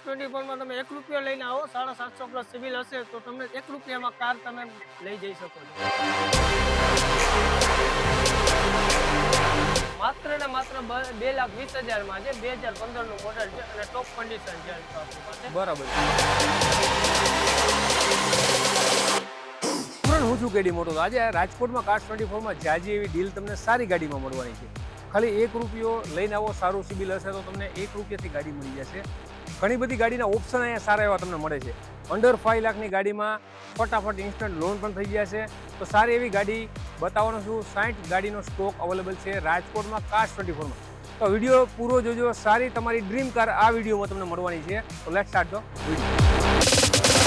કાશ twenty ફોરમાં તમે એક રૂપિયો લઈને આવો સાડા સાતસો પ્લસ સિવિલ હશે તો તમને એક રૂપિયામાં કાર તમે લઈ જઈ શકો છો. માત્ર ને માત્ર બે લાખ વીસ હજારમાં છે બે હજાર પંદરનું મોડલ છે અને ટોપ કન્ડિશન છે બરાબર. હું છું કેડી મોટો. તો આજે રાજકોટમાં કાસ્ટ ટ્વેન્ટી ફોરમાં જાજી એવી ડીલ તમને સારી ગાડીમાં મળવાની છે. ખાલી એક રૂપિયો લઈને આવો સારું સિબિલ હશે તો તમને એક રૂપિયાથી ગાડી મળી જશે. ઘણી બધી ગાડીના ઓપ્શન અહીંયા સારા એવા તમને મળે છે. અંડર ફાઈવ લાખની ગાડીમાં ફટાફટ ઇન્સ્ટન્ટ લોન પણ થઈ ગયા છે. તો સારી એવી ગાડી બતાવવાનો છું. સાઠ ગાડીનો સ્ટોક અવેલેબલ છે રાજકોટમાં કાસ્ટ ટ્વેન્ટી ફોરમાં તો વીડિયો પૂરો જોજો. સારી તમારી ડ્રીમ કાર આ વિડીયોમાં તમને મળવાની છે. તો લેટ સ્ટાર્ટ ધ વીડિયો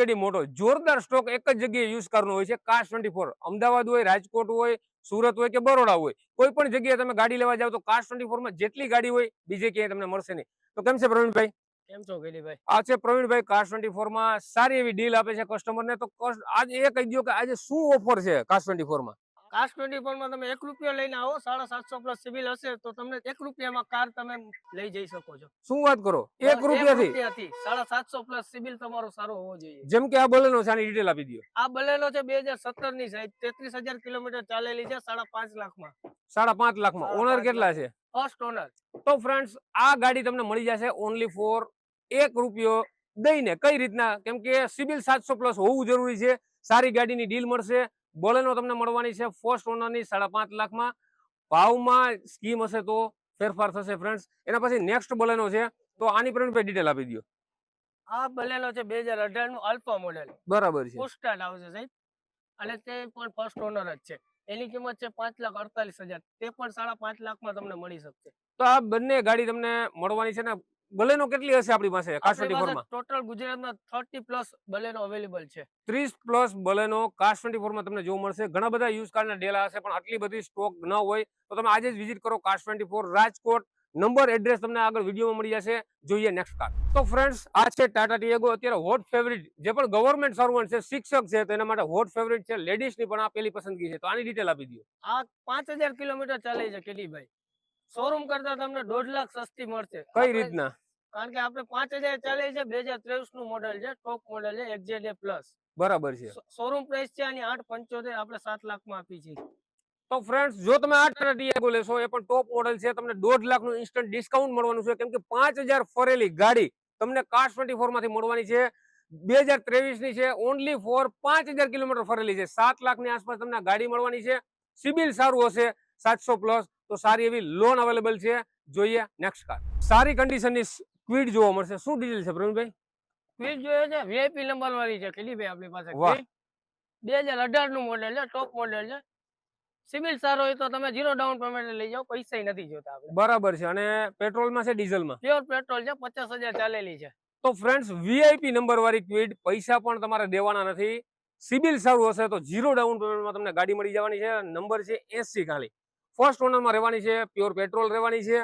ચલો ફ્રેન્ડ હું છું કેડી મોટો જોરદાર સ્ટોક એક જ જગ્યાએ યુઝ કરવાનો હોય છે કાસ ટ્વેન્ટી અમદાવાદ હોય રાજકોટ હોય સુરત હોય કે બરોડા હોય કોઈ પણ જગ્યાએ તમે ગાડી લેવા જાવ તો કાશ ટ્વેન્ટી ફોરમાં જેટલી ગાડી હોય બીજે ક્યાંય તમને મળશે નહીં. તો કેમ છે પ્રવીણભાઈ? કેમ છો ગેલીભાઈ આ છે પ્રવીણભાઈ કાશ ટ્વેન્ટી ફોરમાં સારી એવી ડીલ આપે છે કસ્ટમરને તો કસ- આજે એ કહી દો કે આજે શું ઓફર છે કાસ ટ્વેન્ટી ફોરમાં કાશ ટ્વેન્ટી ફોરમાં તમે એક રૂપિયો લઈને આવો સાડા સાતસો પ્લસ સિવિલ હશે તો તમને એક રૂપિયામાં કાર તમે લઈ જઈ શકો છો. શું વાત કરો? એક રૂપિયાથી? સાડા સાતસો પ્લસ સિવિલ તમારો સારો હોવો જોઈએ. જેમ કે આ બલેનો છે આની ડિટેલ આપી દો આ બલેનો છે બે હજાર સત્તરની સાહેબ. તેત્રીસ હજાર કિલોમીટર ચાલેલી છે સાડા પાંચ લાખમાં. સાડા પાંચ લાખમાં. ઓનર કેટલા છે? ફર્સ્ટ ઓનર તો ફ્રેન્ડ્સ આ ગાડી તમને મળી જશે ઓનલી ફોર એક રૂપિયો દઈને. કઈ રીતના? કેમ કે સિવિલ સાતસો પ્લસ હોવું જરૂરી છે. સારી ગાડીની ડીલ મળશે. બોલેનો તમને મળવાની છે ફર્સ્ટ ઓનરની સાડા પાંચ લાખમાં. ભાવમાં સ્કીમ હશે તો ફેરફાર થશે ફ્રેન્ડ્સ એના પછી નેક્સ્ટ બોલેનો છે તો આની પર ડિટેલ આપી દો આ બોલેનો છે બે હજાર અઢારનું અલ્ફા મોડેલ બરાબર છે. પોસ્ટાર્ડ આવશે સાહેબ. અને તે પણ ફર્સ્ટ ઓનર જ છે. એની કિંમત છે પાંચ લાખ અડતાલીસ હજાર. તે પણ સાડા પાંચ લાખમાં તમને મળી શકશે. તો આ બંને ગાડી તમને મળવાની છે ને બોલેનો કેટલી હશે આપણી પાસે? કાસ્ટ 24 માં ટોટલ ગુજરાતમાં થર્ટી પ્લસ બલેનો અવેલેબલ છે. ત્રીસ પ્લસ બોલેનો કાસ ટ્વેન્ટી ફોરમાં તમને જોવા મળશે. ઘણા બધા યુઝ કારના ડેલા હશે પણ આટલી બધી સ્ટોક ન હોય તો તમે આજે જ વિઝિટ કરો કાસ twenty four Rajkot. Number address તમને આગળ વિડીયોમાં મળી જશે. જોઈએ નેક્સ્ટ કાર તો ફ્રેન્ડ્સ આ છે ટાટા ટીએગો અત્યારે હોટ ફેવરિટ જે પણ ગવર્મેન્ટ સર્વન્ટ છે શિક્ષક છે તો એના માટે હોટ ફેવરિટ છે લેડીઝની પણ આ પેલી પસંદગી છે. તો આની ડિટેલ આપી દો આ પાંચ કિલોમીટર ચાલે છે કેડીભાઈ શોરૂમ કરતા તમને દોઢ લાખ સસ્તી મળશે. કઈ રીતના? કારણ કે આપણે પાંચ હજાર ચાલે છે બે હજાર ત્રેવીસનું મોડેલ છે ટોપ મોડેલ છે એક્ઝેડ પ્લસ બરાબર છે. શોરૂમ પ્રાઇસ છે આની આઠ પંચોતેર આપણે સાત લાખમાં આપી છીએ. તો ફ્રેન્ડ્સ જો તમે આ ટાટા ટિયાગો લેશો એ પણ ટોપ મોડેલ છે તમને દોઢ લાખનું ઇન્સ્ટન્ટ ડિસ્કાઉન્ટ મળવાનું છે. કેમ કે પાંચ હજાર ફરેલી ગાડી તમને કાર ટ્વેન્ટી ફોરમાંથી મળવાની છે. બે હજાર ત્રેવીસની છે ઓનલી ફોર પાંચ હજાર કિલોમીટર ફરેલી છે. સાત લાખની આસપાસ તમને ગાડી મળવાની છે. સિબિલ સારું હશે સાતસો પ્લસ તો સારી એવી લોન અવેલેબલ છે. જોઈએ નેક્સ્ટ કાર સારી કન્ડિશનની સ્પીડ જોવા મળશે. શું ડીઝલ છે પ્રવીણભાઈ? સ્પીડ જોઈએ છે વીઆઈપી નંબર વાળી છે. કેલી ભાઈ આપણી પાસે? વાહ. બે હજાર અઢારનું મોડેલ છે ટોપ મોડેલ છે. સિવિલ સારો હોય તો તમે જીરો ડાઉન પેમેન્ટ લઈ જાઓ પૈસા નથી જોતા આપણે. બરાબર છે. અને પેટ્રોલમાં છે ડીઝલમાં? પ્યોર પેટ્રોલ છે પચાસ હજાર ચાલેલી છે. તો ફ્રેન્ડ્સ વીઆઈપી નંબર વાળી ક્વિડ પૈસા પણ તમારે દેવાના નથી. સિબિલ સારું હશે તો ઝીરો ડાઉન પેમેન્ટમાં તમને ગાડી મળી જવાની છે. નંબર છે એસી ખાલી. ફર્સ્ટ ઓનરમાં રહેવાની છે પ્યોર પેટ્રોલ રહેવાની છે.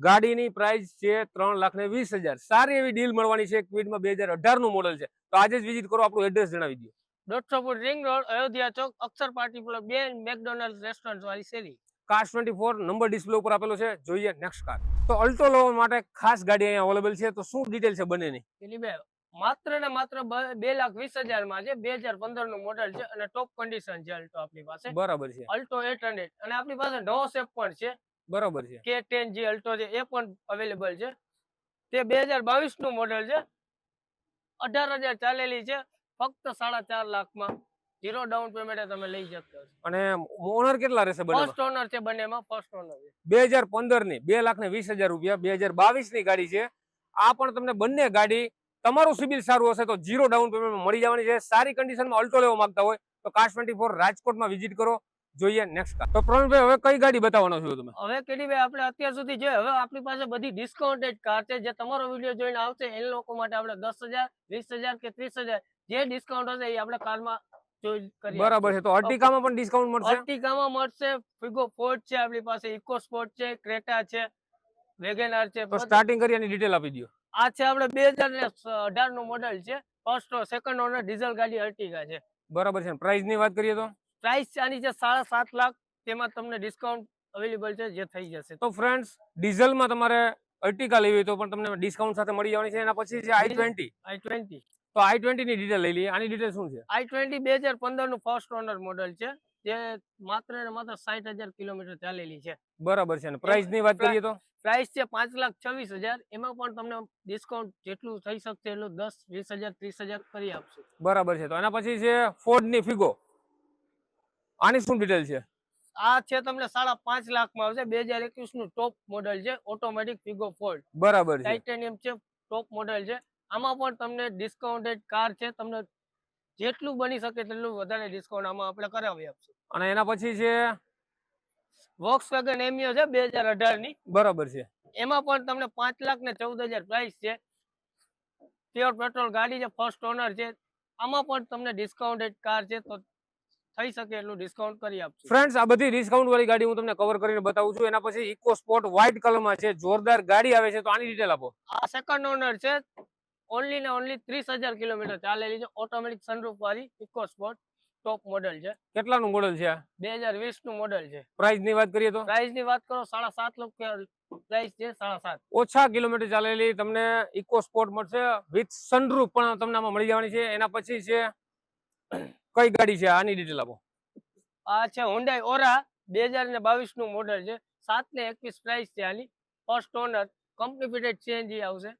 ગાડીની પ્રાઇસ છે ત્રણ લાખ ને વીસ હજાર. સારી એવી ડીલ મળવાની છે ક્વિડમાં બે હજાર અઢારનું મોડલ છે. તો આજે જ વિઝિટ કરો આપણું એડ્રેસ જણાવી દો. દોઢસો foot ring road Ayodhya Chowk Akshar party plot બે મેકડોનલ્ડ રેસ્ટોરન્ટ વાળી શેરી. કાસ ટ્વેન્ટી ફોર નંબર ડિસ્પ્લે ઉપર આપેલો છે. જોઈએ નેક્સ્ટ કાર તો અલ્ટો લેવા માટે ખાસ ગાડી અહીંયા અવેલેબલ છે. તો શું ડિટેલ છે બંનેની? પેલી બે માત્ર ને માત્ર બ- લાખ વીસ હજારમાં છે બે હજાર પંદરનું મોડેલ છે અને ટોપ કન્ડિશન છે અલ્ટો આપણી પાસે. બરાબર છે. અલ્ટો એટ હંડ્રેડ અને આપણી પાસે નવો શેપ પણ છે. બરાબર છે. કે ટેન જે અલ્ટો છે એ પણ અવેલેબલ છે. તે બે હજાર બાવીસનું મોડેલ છે. અઢાર હજાર ચાલેલી છે ફક્ત સાડા ચાર લાખમાં. ઝીરો ડાઉન પેમેન્ટ તમે લઈ શકતા અને ઓનર કેટલા રહેશે બંને ફર્સ્ટ ઓનર છે બંનેમાં ફર્સ્ટ ઓનર છે. બે હજાર પંદરની બે લાખ ને વીસ હજાર રૂપિયા બે હજાર બાવીસની ગાડી છે. આ પણ તમને બંને ગાડી તમારું સિબિલ સારું હશે તો ઝીરો ડાઉન પેમેન્ટમાં મળી જવાની છે. સારી કન્ડિશનમાં અલ્ટો લેવા માંગતા હોય તો કાસ ટ્વેન્ટી ફોર રાજકોટમાં વિઝિટ કરો. જોઈએ નેક્સ્ટ કાર તો પ્રવીણભાઈ હવે કઈ ગાડી બતાવવાનો છો તમે? હવે કેડીભાઈ આપણે અત્યાર સુધી જે હવે આપણી પાસે બધી ડિસ્કાઉન્ટેડ કાર છે. જે તમારો વીડિયો જોઈને આવશે એ લોકો માટે આપણે દસ હજાર વીસ હજાર કે ત્રીસ હજાર જે ડિસ્કાઉન્ટ હશે એ આપણે કારમાં જોઈ બરાબર છે. તો અર્ટિકામાં પણ ડિસ્કાઉન્ટ મળશે? અર્ટિકામાં મળશે. ફિગો ફોર્ટ છે આપણી પાસે ઇકો સ્પોર્ટ છે ક્રેટા છે વેગેનાર છે તો સ્ટાર્ટિંગ કરી એની ડિટેલ આપી દો આ છે આપણે બે હજાર ને અઢારનું મોડેલ છે. ફર્સ્ટ સેકન્ડ ઓનર ડીઝલ ગાડી અર્ટિગા છે. બરાબર છે. પ્રાઇસની વાત કરીએ તો? પ્રાઇસ આની છે સાડા સાત લાખ. તેમાં તમને ડિસ્કાઉન્ટ અવેલેબલ છે જે થઈ જશે. તો ફ્રેન્ડ્સ ડીઝલમાં તમારે અર્ટિકા લેવી હોય તો પણ તમને ડિસ્કાઉન્ટ સાથે મળી જવાની છે. એના પછી છે આઈ ટ્વેન્ટી. આઈ ટ્વેન્ટી. તો આઈ ટ્વેન્ટી ની ડિટેલ લઈ લઈએ. આની ડિટેલ શું છે? આઈ ટ્વેન્ટી બે હજાર પંદરનું ફર્સ્ટ ઓનર મોડેલ છે. જે માત્ર ને માત્ર સાઠ હજાર કિલોમીટર ચાલેલી છે. બરાબર છે પ્રાઇસની વાત કરીએ તો? પ્રાઇસ છે પાંચ લાખ છવ્વીસ હજાર. એમાં પણ તમને ડિસ્કાઉન્ટ જેટલું થઈ શકશે એટલું દસ વીસ હજાર ત્રીસ હજાર કરી આપશું. બરાબર છે. તો એના પછી છે ફોર્ડની ફિગો આની શું ડિટેલ છે? આ છે તમને સાડા પાંચ લાખમાં આવશે. બે હજાર એકવીસનું ટોપ મોડેલ છે ઓટોમેટિક ફિગો ફોર્ડ બરાબર છે. ટાઇટેનિયમ છે ટોપ મોડેલ છે. આમાં પણ તમને ડિસ્કાઉન્ટેડ કાર છે તમને જેટલું બની શકે તેટલું વધારે ડિસ્કાઉન્ટ આમાં આપણે કરાવી આપશું. અને એના પછી છે વોક્સ વેગન એમિયો છે બે હજાર અઢારની. બરાબર છે. એમાં પણ તમને પાંચ લાખ ને ચૌદ હજાર પ્રાઇસ છે. પ્યોર પેટ્રોલ ગાડી છે ફર્સ્ટ ઓનર છે. આમાં પણ તમને ડિસ્કાઉન્ટેડ કાર છે તો થઈ શકે એટલું ડિસ્કાઉન્ટ કરી આપશું. ફ્રેન્ડ્સ આ બધી ડિસ્કાઉન્ટ વાળી ગાડી હું તમને કવર કરીને બતાવું છું. એના પછી ઇકો સ્પોર્ટ વ્હાઇટ કલરમાં છે જોરદાર ગાડી આવે છે તો આની ડિટેલ આપો. આ સેકન્ડ ઓનર છે. ઓનલી ને ઓનલી ત્રીસ હજાર કિલોમીટર ચાલેલી છે. ઓટોમેટિક સનરૂફ વાળી ઇકો સ્પોર્ટ ટોપ મોડેલ છે. કેટલાનું મોડલ છે બે હજાર વીસનું મોડેલ છે. પ્રાઇસની વાત કરીએ તો? પ્રાઇસની વાત કરો સાડા સાત પ્રાઇસ છે સાડા સાત. ઓછા કિલોમીટર ચાલેલી તમને ઇકો સ્પોર્ટ મળશે વિથ સનરૂફ પણ તમને આમાં મળી જવાની છે. એના પછી છે કઈ ગાડી છે? આની ડિટેલ આપો. આ છે હુન્ડાઈ ઓરા બે હજાર ને બાવીસનું મોડેલ છે. સાત ને એકવીસ પ્રાઇસ છે આની. First owner company fitted CNG આવશે.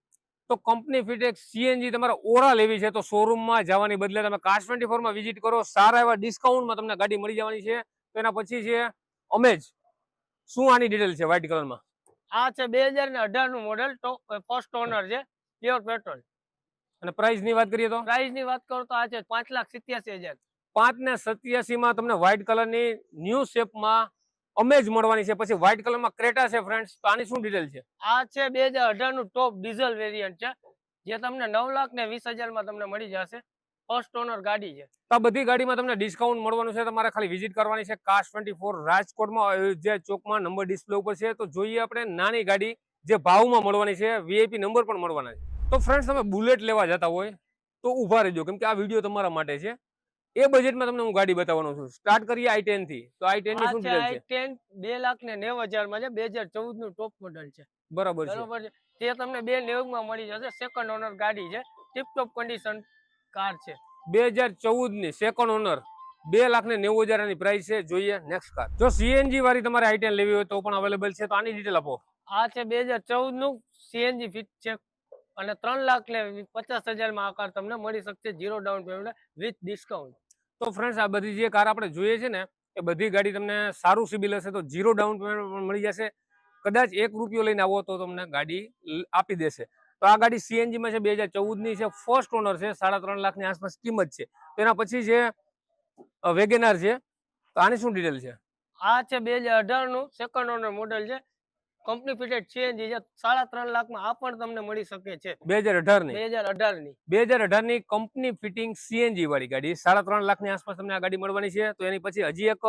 તો કંપની ફિટેક સીએનજી તમારે ઓરા લેવી છે. તો શોરૂમમાં જવાની બદલે તમે કાસ ટ્વેન્ટી ફોરમાં વિઝિટ કરો. સારા એવા ડિસ્કાઉન્ટમાં તમને ગાડી મળી જવાની છે. તો એના પછી છે અમેજ. શું આની ડિટેલ છે વ્હાઇટ કલરમાં આ છે બે હજાર ને અઢારનું મોડેલ ફર્સ્ટ ઓનર છે પ્યોર પેટ્રોલ અને પ્રાઇસની વાત કરીએ તો? પ્રાઇસની વાત કરો તો આ છે પાંચ લાખ સિત્યાસી હજાર. પાંચ ને સત્યાસી માં તમને વ્હાઇટ કલરની ન્યૂ શેપમાં અમેજ મળવાની છે. પછી વ્હાઇટ કલરમાં ક્રેટા છે ફ્રેન્ડ્સ તો આની શું ડિટેલ છે? આ છે બે નું ટોપ ડીઝલ વેરિયન્ટ છે. જે તમને નવ લાખ ને વીસમાં તમને મળી જશે. ફર્સ્ટ ઓનર ગાડી છે. તો આ બધી ગાડીમાં તમને ડિસ્કાઉન્ટ મળવાનું છે. તમારે ખાલી વિઝિટ કરવાની છે. કાસ ટ્વેન્ટી ફોર રાજકોટમાં અયોધ્યા ચોકમાં નંબર ડિસ્પ્લે ઉપર છે. તો જોઈએ આપણે નાની ગાડી જે ભાવમાં મળવાની છે. વીઆઈપી નંબર પણ મળવાના છે. તો ફ્રેન્ડ્સ તમે બુલેટ લેવા જતા હોય તો ઊભા રહેજો. કેમ કે આ વીડિયો તમારા માટે છે. એ બજેટમાં તમને હું ગાડી બતાવવાનો છું. સ્ટાર્ટ કરીએ આઈ ટેનથી. તો આઈ ટેન શું છે આઈ છે? ટેન બે લાખ ને નેવ હજારમાં છે બે હજાર ચૌદનું ટોપ મોડલ છે. બરાબર બરોબર છે. તે તમને બે નેવું માં મળી જશે. સેકન્ડ ઓનર ગાડી છે. ટીપ ટોપ કન્ડિશન કાર છે. બે હજાર ચૌદની સેકન્ડ ઓનર બે લાખ ને નેવું હજારની પ્રાઇસ છે. જોઈએ નેક્સ્ટ કાર જો સીએનજી વાળી તમારે આઈ ટેન લેવી હોય તો પણ અવેલેબલ છે. તો આની ડિટેલ આપો. આ છે બે હજાર ચૌદનું સીએનજી ફિટ છે અને ત્રણ લાખ એટલે પચાસ હજારમાં આ કાર તમને મળી શકશે zero down payment with discount તો ફ્રેન્ડ્સ આ બધી જે કાર આપણે જોઈએ છે ને, એ બધી ગાડી તમને સારું સિબિલ હશે તો ઝીરો ડાઉન પેમેન્ટ પણ મળી જશે. કદાચ એક રૂપિયો લઈને આવો તો તમને ગાડી આપી દેશે. તો આ ગાડી સીએનજીમાં છે, બે હજાર ચૌદની છે ફર્સ્ટ ઓનર છે, સાડા ત્રણ લાખની આસપાસ કિંમત છે. તેના પછી છે વેગેનાર છે, તો આની શું ડિટેલ છે? આ છે બે હજાર અઢારનું સેકન્ડ ઓનર મોડેલ છે કંપની ફિટેડ સીએનજી છે સાડા ત્રણ લાખમાં આ પણ તમને મળી શકે છે. બે હજાર અઢારની બે હજાર અઢારની બે હજાર અઢારની કંપની ફિટિંગ સીએનજી વાળી ગાડી. સાડા ત્રણ લાખની આસપાસ તમને આ ગાડી મળવાની છે. તો એની પછી હજી એક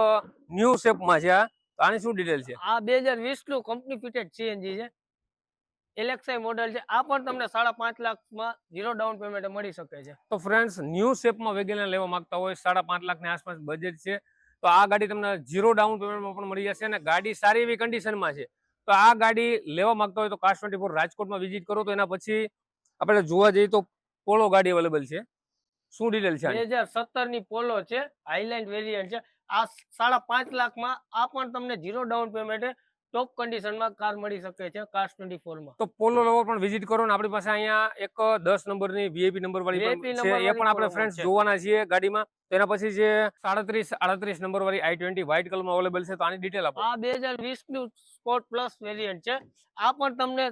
ન્યૂ શેપમાં છે આની શું ડિટેલ છે? આ બે હજાર વીસનું કંપની ફિટેડ સીએનજી છે. એલેક્સાઈ મોડેલ છે. આ પણ તમને સાડા પાંચ લાખમાં ઝીરો ડાઉન પેમેન્ટ મળી શકે છે. તો ફ્રેન્ડ્સ ન્યૂ શેપમાં વેગેનર લેવા માંગતા હોય સાડા પાંચ લાખની આસપાસ બજેટ છે. તો આ ગાડી તમને ઝીરો ડાઉન પેમેન્ટમાં પણ મળી જશે અને ગાડી સારી એવી કન્ડિશનમાં છે. તો આ ગાડી લેવા માંગતા હોય તો કાસ ટ્વેન્ટી ફોર રાજકોટમાં વિઝિટ કરો તો એના પછી આપણે જોવા જઈએ તો પોલો ગાડી અવેલેબલ છે શું ડિટેલ છે બે? હજાર સત્તરની પોલો છે હાઈલાઇન્ડ વેરિયન્ટ છે આ સાડા પાંચ લાખમાં આ પણ તમને ઝીરો ડાઉન પેમેન્ટ ટોપ કન્ડિશનમાં કાર મળી શકે છે કાર્સ ટ્વેન્ટી ફોરમાં. તો પોલો લવર પણ વિઝિટ કરો ને આપણી પાસે અહીંયા એક દસ નંબરની વીઆઈપી નંબર વાળી છે. એ પણ આપણે ફ્રેન્ડ જોવાના છીએ ગાડીમાં. તો એના પછી જે સાડત્રીસ આડત્રીસ નંબર વાળી આઈ ટ્વેન્ટી વ્હાઇટ કલરમાં અવેલેબલ છે તો આની ડિટેલ આપો. આ બે હજાર વીસનું સ્પોર્ટ પ્લસ વેરિયન્ટ છે. આ પણ તમને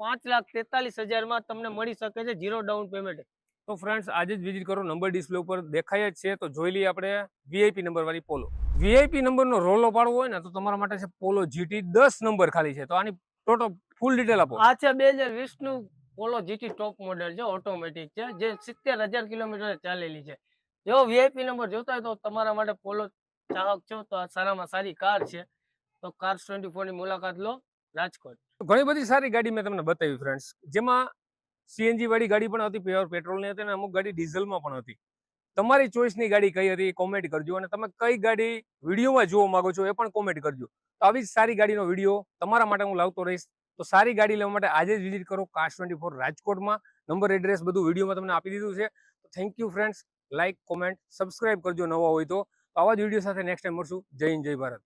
પાંચ લાખ તેતાલીસ હજારમાં તમને મળી શકે છે ઝીરો ડાઉન પેમેન્ટ તો ફ્રેન્ડ્સ આજે જ વિઝિટ કરો. નંબર ડિસ્પ્લે ઉપર દેખાય જ છે. તો જોઈ લઈએ આપણે વીઆઈપી નંબર વાળી પોલો વીઆઈપી નંબરનો રોલો પાડવો હોય ને તો તમારા માટે છે પોલો જીટી દસ નંબર ખાલી છે. તો આની ટોટલ ફૂલ ડિટેલ આપો. આ છે બે હજાર વીસનું પોલો જીટી ટોપ મોડેલ છે ઓટોમેટિક છે જે સિત્તેર હજાર કિલોમીટર ચાલેલી છે. જો વીઆઈપી નંબર જોતા હોય તો તમારા માટે પોલો ચાહક છો તો આ સારામાં સારી કાર છે. તો કાર ટ્વેન્ટી ફોરની મુલાકાત લો રાજકોટ. ઘણી બધી સારી ગાડી મેં તમને બતાવી ફ્રેન્ડ્સ જેમાં સીએનજી વાળી ગાડી પણ હતી પ્યોર પેટ્રોલની હતી અને અમુક ગાડી ડીઝલમાં પણ હતી. તમારી ચોઈસની ગાડી કઈ હતી કોમેન્ટ કરજો અને તમે કઈ ગાડી વિડીયોમાં જોવા માંગો છો એ પણ કોમેન્ટ કરજો. તો આવી જ સારી ગાડીનો વીડિયો તમારા માટે હું લાવતો રહીશ. તો સારી ગાડી લેવા માટે આજે જ વિઝિટ કરો કાશ ટ્વેન્ટી ફોર રાજકોટમાં. નંબર એડ્રેસ બધું વિડીયોમાં તમને આપી દીધું છે. Thank you friends like comment subscribe કરજો નવા હોય તો. આવા જ વીડિયો સાથે નેક્સ્ટ ટાઈમ મળશું. જય હિન્દ, જય ભારત.